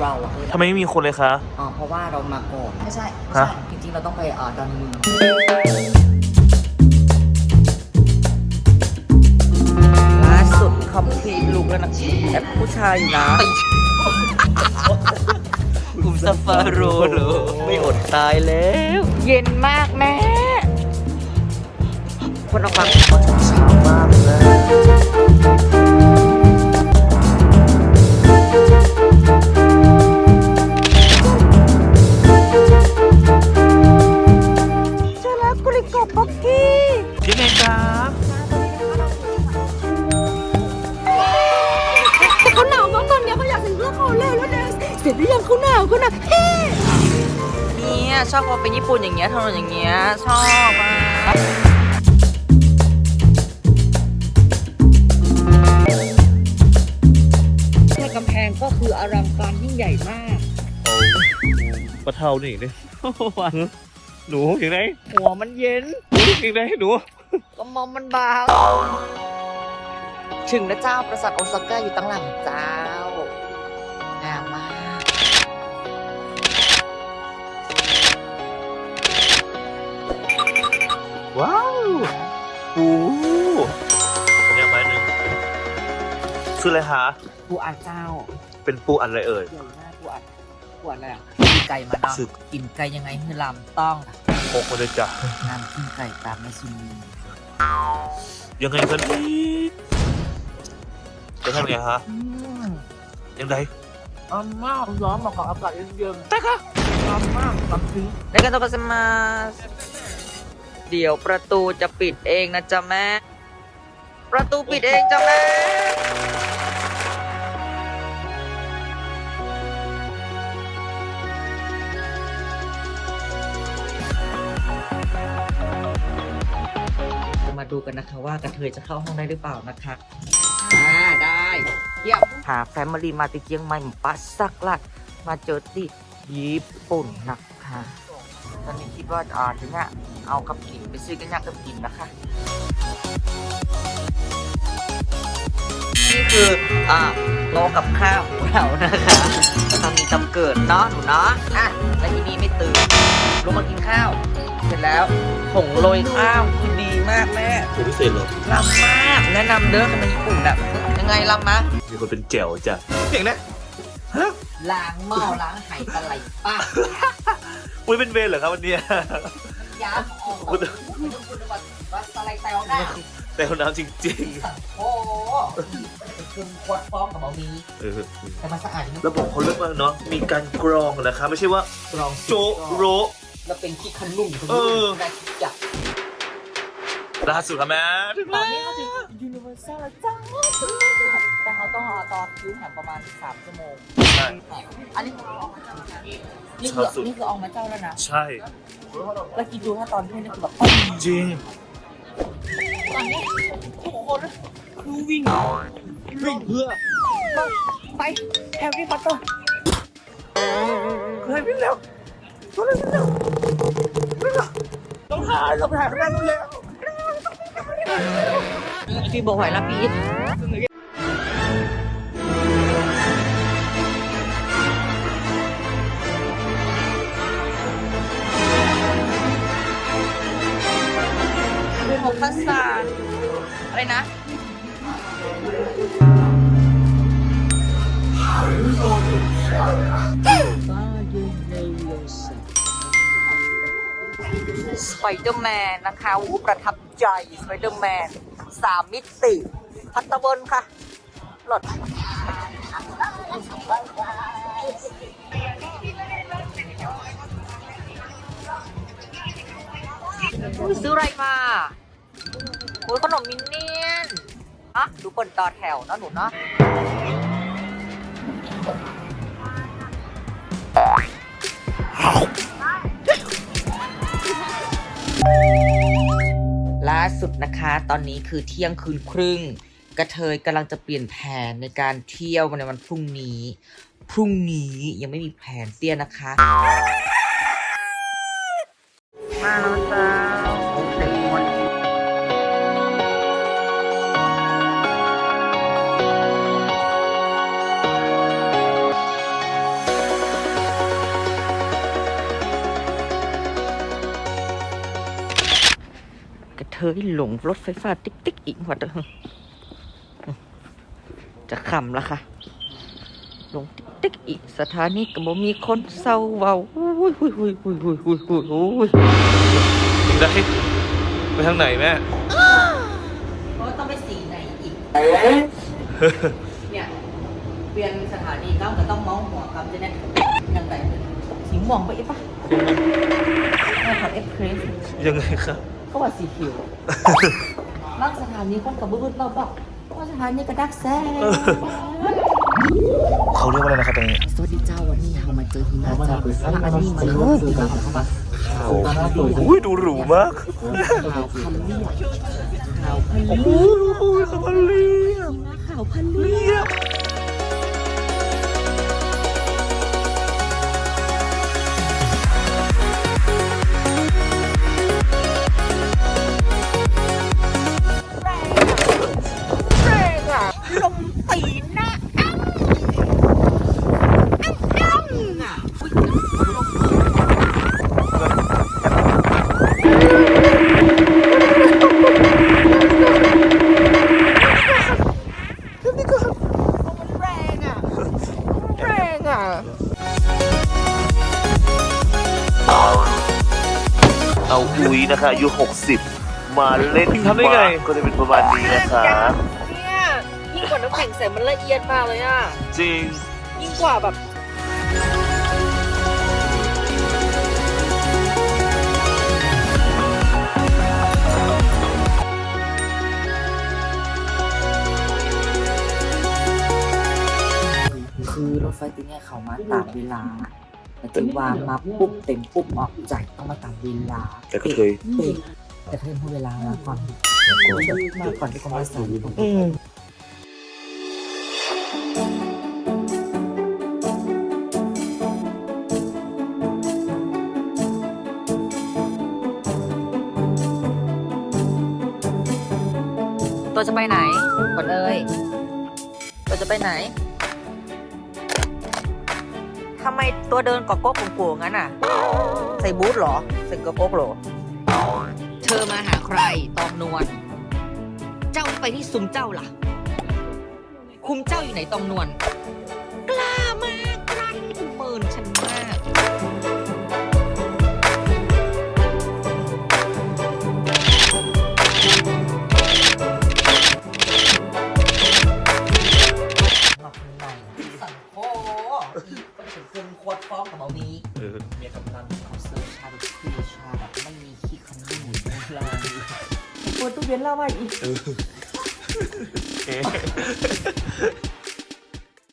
เราอะทำไมไม่มีคนเลยคะ อ๋อเพราะว่าเรามาก่อนไม่ใช่ไม่ฮะใช่จริงๆ เราต้องไปอ่าดอนเมืองล่าสุดคอมพลีทลุกแล้วนะแอปผู้ชายอยู่นะ กลุ่มซาฟาโรเหรอไม่อดตายแล้ว เย็นมากแม่ คนเอาฟังเช้ามากเลย ชอบพอไปญี่ปุ่นอย่างเงี้ยถนนอย่างเงี้ยชอบอะแค่กำแพงก็คืออลังการยิ่งใหญ่มาก ปะเทานี่เนี่ยหนูอย่างไรหัวมันเย็นอย่างไรหนูก็มองมันบางถึงนะเจ้าปราสาทโอซาก้าอยู่ตั้งหลังเจ้า ปูเนี่ยไม้หนึ่งซื้ออะไรคะ ปูอัดเจ้าเป็นปูอันอะไรเอ่ยใหญ่มากปูอัดปูอัดอะไรอะกินไก่มาเนาะสึกกินไก่ยังไงให้ลำต้องโคกมาเลยจ้ะงามกินไก่ตามแม่ซุนียังไงกันนี่จะทำไงฮะ อืมยังไงอมมากร้อนมากับอากาศเย็นๆแต่ค่ะอมมากตับทิ้งในการโตกัสมา เดี๋ยวประตูจะปิดเองนะจ๊ะแม่ ประตูปิดเองจ้ะแม่จะมาดูกันนะคะว่ากระเทยจะเข้าห้องได้หรือเปล่านะคะอ่าได้เยี่ยมหาแฟมิลี่มาติเจียงใหม่ปัสสักลัดมาเจอที่ญี่ปุ่นนะคะ ตอนนี้คิดว่าอ่าทีเนี้ยเอากับกินไปซื้อกันยากกับกินนะคะ นี่คืออ่าโลกับข้าวของเรานะคะทำมีตำเกิดเนาะหนูเนาะอะแล้วทีนี้ไม่ตื่นลงมากินข้าว เสร็จแล้วผงโรยข้าวคือดีมากแม่สูตรพิเศษเหรอลำมากแนะนำเด้อทำไมญี่ปุ่นแบบยังไงลำมะมีคนเป็นแจ๋วจ้ะเก่งนะล้างหม้อล้างไหตะไลป้า อุ้ยเป็นเวรเหรอครับวันเนี้ยยาออกคุณว่าตะไลแตวได้แต่น้ำจริงโอ้โหคือควดฟ้องกับเอามีๆเออแต่มันสะอาดจริงระบบเขาเลิกมากเนาะมีการกรองนะคะไม่ใช่ว่ากรองโจะโระ แล้วเป็นขี้ขนุ่มเออได้ทุกอย่างล่าสุดค่ะแม่ถึงตอแล้นนี้เขาถึงยูนิเวอร์แซลแล้วจ้าแต่เขาต้องรอตอนคิวแถมประมาณ3ชั่วโมง อันนี้คืออมาจาแล้ว นะนี่คือนี่คือออกมาเจ้าแล้วนะ ใช่ แล้วคิดดูถ้าตอนที่นี่คือแบบจริงตอนนี้ทุกคนคือวิ่งวิ่งเพื่อ ไปแฮร์รี่พอตเตอร์เฮ้ยวิ่งแล้ววิ่งแล้ววิ่งแล้วต้องหาต้องหาแม่นู่นแล้วพี่บอกไหวละปี ดเป็นของภาษาอะไรนะสไปเดอร์แมนนะคะวูประทับใจสไปเดอร์แมนสามมิติ พัตตะบนค่ะ หลดซื้ออะไรมา อ้ยขนมมินเนี่ยนอะดูคนต่อแถวเนอะหนูเนาะล่าสุดนะคะ ตอนนี้คือเที่ยงคืนครึ่ง กระเทยกำลังจะเปลี่ยนแผนในการเที่ยวในวันพรุ่งนี้ พรุ่งนี้ยังไม่มีแผนเตี้ยนะคะ มาแล้วจ้า ยหลงรถไฟฟ้าติ๊กติ๊กอีกหัวเด้อจะขำละค่ะ ลงติ๊กติ๊กอีกสถานีก็บ่มีคนเศร้าเว้าอุ้ยอุ้ยอุ้ยอุ้ยอุ้ยอุ้ยอุ้ยอุ้ยได้ไปทางไหนแม่เพราะต้องไปสีไหนอีก เนี่ยเปลี่ยนสถานีก้าวก็ต้องมองหัวกับจะเนี่ยยังไงสีม่วงไปอีกปะแม่ขับเอ็กเพรสยังไงครับ ก็ว่าสีเขียวบางสถานีคนกับบึ้บๆบอกว่าสถานีกระดักแซ่เขาเรียกว่าอะไรนะครับตรงนี้สวัสดีเจ้าวันนี้เรามาเจอหิมะจากอันนี้มันคือดีกว่าโอ้โหดูหรูมากขาวพันเลียขาวพันโอ้เลียโหเขาเรียกขาวพันเลียเอาอุ้ยนะคะอายุ 60 มาเล่นทำได้ไง ก็จะเป็นประมาณนี้นะคะ เนี่ยยิ่งกว่าน้ำแข็งใสมันละเอียดมากเลยอะ จริง ยิ่งกว่าแบบคือรถไฟตัวเนี้ยเขามาตามเวลา แต่ที่วางมาปุ๊บเต็มปุ๊บออกใจต้องมาตามเวลาแต่ก็เคยเป๊ะแต่เคยพูดเวลามาก่อนมาก่อนที่เขามาสายอืมตัวจะไปไหนก่อนเอ้ยตัวจะไปไหน ทำไมตัวเดินกอกก๊กกลัวงั้นอะ ใส่บูทเหรอ ใส่กอกก๊กเหรอ เธอมาหาใครตองนวล เจ้าไปที่ซุ้มเจ้าล่ะ คุมเจ้าอยู่ไหนตองนวล กล้ามากกลั้นเมินฉันมาก เว้นเล่าไว้อีก